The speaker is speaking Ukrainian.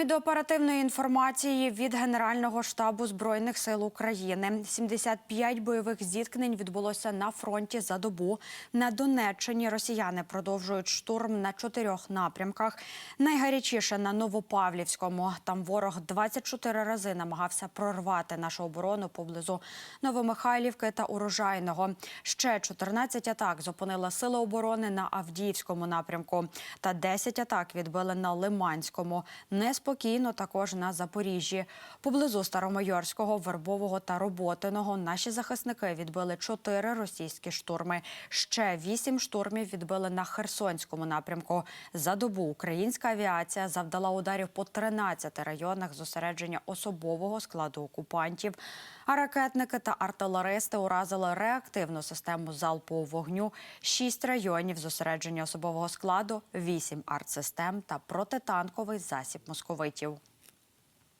і до оперативної інформації від Генерального штабу збройних сил України. 75 бойових зіткнень відбулося на фронті за добу. На Донеччині росіяни продовжують штурм на чотирьох напрямках. Найгарячіше на Новопавлівському. Там ворог 24 рази намагався прорвати нашу оборону поблизу Новомихайлівки та Урожайного. Ще 14 атак зупинила сили оборони на Авдіївському напрямку та 10 атак відбили на Лиманському. Неспокійно також на Запоріжжі. Поблизу Старомайорського, Вербового та Роботиного наші захисники відбили 4 російські штурми. Ще 8 штурмів відбили на Херсонському напрямку. За добу українська авіація завдала ударів по 13 районах зосередження особового складу окупантів. А ракетники та артилеристи уразили реактивну систему залпового вогню, 6 районів зосередження особового складу, 8 артсистем та протитанковий засіб московитів.